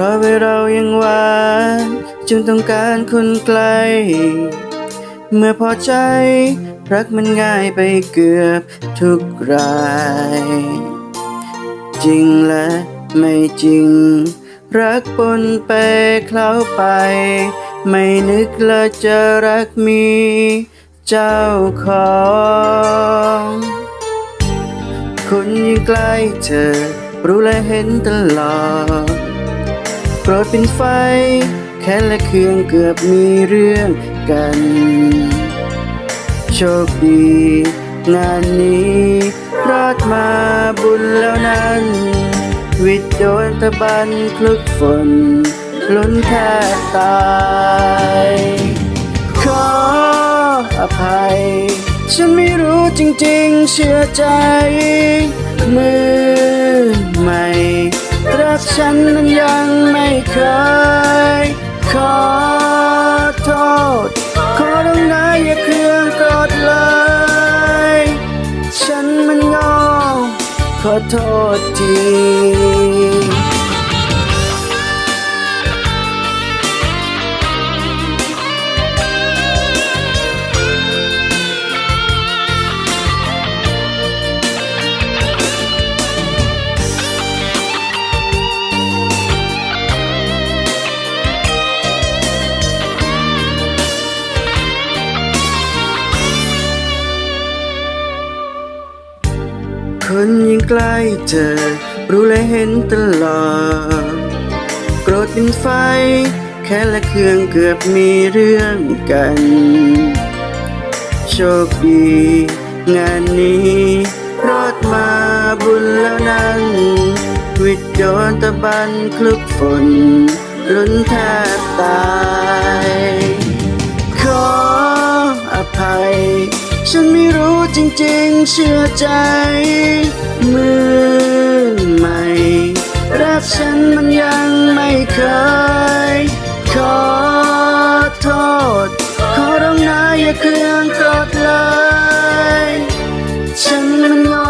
พราะว่าเรายังหวานจึงต้องการคนไกล เมื่อพอใจ รักมันง่ายไปเกือบทุกราย จริงและไม่จริง รักปนไปเคล้าไป ไม่นึกละจะรักมีเจ้าของคนยิ่งใกล้เธอ รู้และเห็นตลอด รดเป็นไฟ แค่และเคืองเกือบมีเรื่องกัน โชคดี งานนี้รอดมาบุญแล้วนั้น วิทย์โดนตะบันคลุกฝน ล้นแทบตาย ขออภัย ฉันไม่รู้จริงๆเชื่อใจ มือใหม่รักฉันนั้นยังไม่ เคย ขอโทษ ขอร้องนะอย่าเครื่องกรธเลย ฉันมันงอขอโทษที นยิ่งใกล้เธอ รู้และเห็นตลอด โกรธเป็นไฟ แค่ละเครื่องเกือบมีเรื่องกัน โชคดี งานนี้รอดมาบุญแล้วนั้น วิทย์โดนตะบันคลุกฝน ลุ้นแทบตายขอ จริงๆ เชื่อใจ มือใหม่ รักฉันมันยังไม่เคย ขอโทษ ขอร้องนะอย่าเครื่องกรธเลย ฉันมันโง่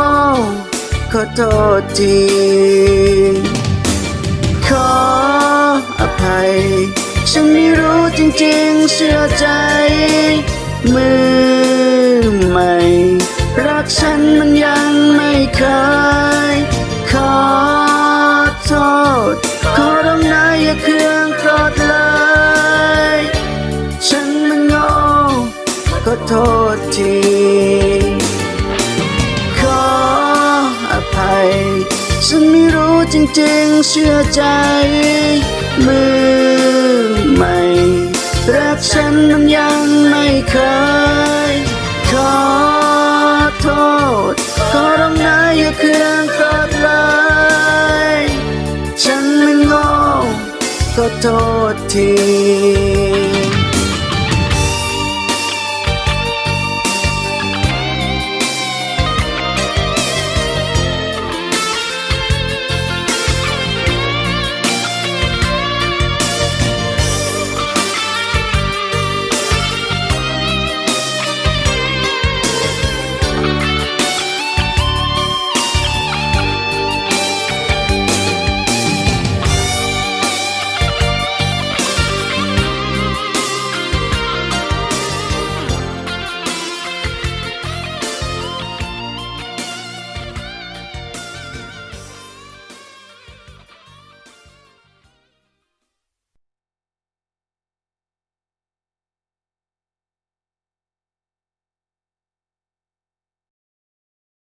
ขอโทษทีขออภัย ฉันไม่รู้จริงๆ เชื่อใจ มือใหม่ รักฉันมันยังไม่เคย ขอโทษ ขอร้องนะอย่าเครื่องโกรธเลย ฉันมันโง่ขอโทษทีขออภัย ฉันไม่รู้จริงๆเชื่อใจ มือใหม่รักฉันมันยังไม่เคย อย่าเครื่องโกรธเลยฉันมันโง่ขอโทษที